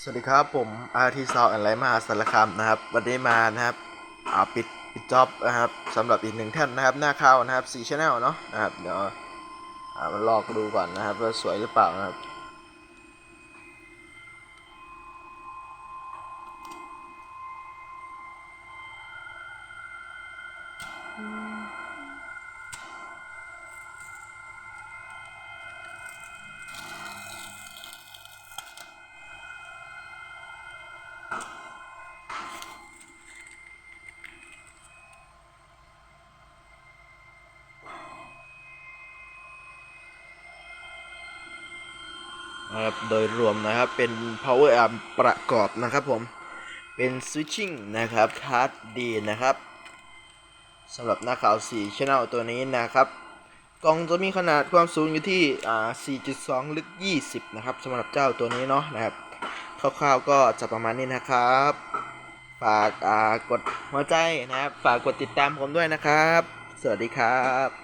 สวัสดีครับผมอาร์ทีซาวอะไรมหาสารคามนะครับ วันนี้มานะครับอ่าปิดปิดจ็อบนะครับสำหรับอีกหนึ่งท่านนะครับ หน้าข่าวนะครับสี่ชแนลเนาะนะครับเดี๋ยวอ่ามาลอกดูก่อนนะครับว่าสวยหรือเปล่านะครับ นะครับโดยรวมนะครับเป็น power arm ประกอบนะครับผมเป็น switching นะครับคาร์ดดีนะครับสำหรับหน้าขาว4 channel ตัวนี้นะครับ กล่องจะมีขนาดความสูงอยู่ที่อ่า4.2 ลึก 20 นะครับสำหรับเจ้าตัวนี้เนาะนะครับคร่าวๆก็จะประมาณนี้นะครับฝากอ่ากดหัวใจนะครับ ฝากกดติดตามผมด้วยนะครับ สวัสดีครับ